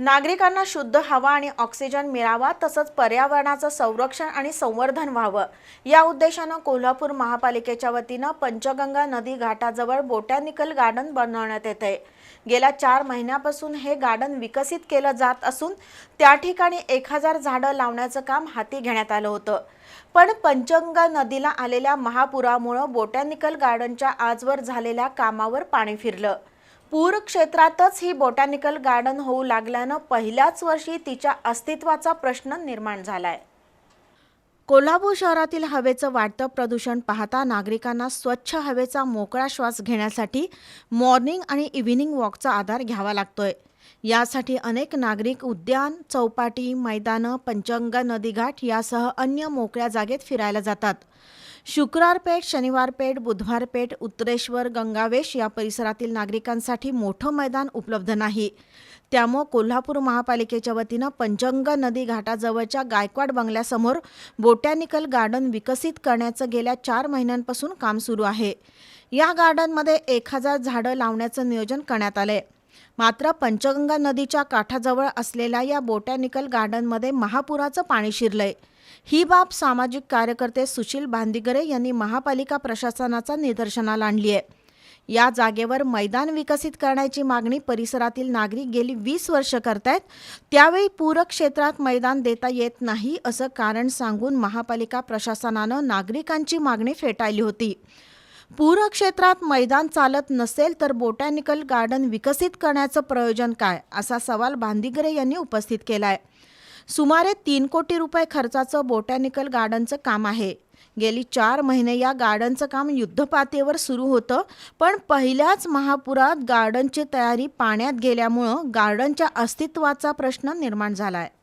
नागरिकांना शुद्ध हवा आणि ऑक्सिजन मिळावा तसंच पर्यावरणाचं संरक्षण आणि संवर्धन व्हावं. या उद्देशानं कोल्हापूर महापालिकेच्या वतीनं पंचगंगा नदी घाटाजवळ बोटॅनिकल गार्डन बनवण्यात येत आहे गेल्या चार महिन्यापासून हे गार्डन विकसित केलं जात असून त्या ठिकाणी एक हजार झाडं लावण्याचं काम हाती घेण्यात आलं होतं. पण पंचगंगा नदीला आलेल्या महापुरामुळं बोटॅनिकल गार्डनच्या आजवर झालेल्या कामावर पाणी फिरलं. पूर क्षेत्रातच ही बोटॅनिकल गार्डन होऊ लागल्यानं पहिल्याच वर्षी तिच्या अस्तित्वाचा प्रश्न निर्माण झालाय. कोल्हापूर शहरातील हवेचं वाढतं प्रदूषण पाहता नागरिकांना स्वच्छ हवेचा मोकळा श्वास घेण्यासाठी मॉर्निंग आणि इव्हिनिंग वॉकचा आधार घ्यावा लागतोय. यासाठी अनेक नागरिक उद्यान चौपाटी मैदानं पंचंगा नदीघाट यासह अन्य मोकळ्या जागेत फिरायला जातात. शुक्रवार पेठ शनिवार पेठ बुधवार पेठ उत्तरेश्वर गंगावेश या परिसरातील नागरिकांसाठी मोठं मैदान उपलब्ध नाही. त्यामुळं कोल्हापूर महापालिकेच्या वतीनं पंचंग नदी घाटाजवळच्या गायकवाड बंगल्यासमोर बोटॅनिकल गार्डन विकसित करण्याचं गेल्या चार महिन्यांपासून काम सुरू आहे. या गार्डनमध्ये एक हजार झाडं लावण्याचं नियोजन करण्यात आलं आहे मात्र पंचगंगा नदीच्या काठाजवळ असलेल्या या बोटॅनिकल गार्डनमध्ये महापुराचं पाणी शिरलंय. ही बाब सामाजिक कार्यकर्ते सुशील बांदिगरे यांनी महापालिका प्रशासनाचा निदर्शनाला आणली आहे या जागेवर मैदान विकसित करण्याची मागणी परिसरातील नागरिक गेली वीस वर्ष करतायत. त्यावेळी पूरक क्षेत्रात मैदान देता येत नाही असं कारण सांगून महापालिका प्रशासनानं नागरिकांची मागणी फेटाळली होती. पूरक्षेत्रात मैदान चालत नसेल तर बोटॅनिकल गार्डन विकसित करण्याचं प्रयोजन काय असा सवाल बांदिगरे यांनी उपस्थित केलाय. सुमारे तीन कोटी रुपये खर्चाचं बोटॅनिकल गार्डनचं काम आहे. गेली चार महिने या गार्डनचं काम युद्धपातळीवर सुरू होतं पण पहिल्याच महापुरात गार्डनची तयारी पाण्यात गेल्यामुळं गार्डनच्या अस्तित्वाचा प्रश्न निर्माण झाला आहे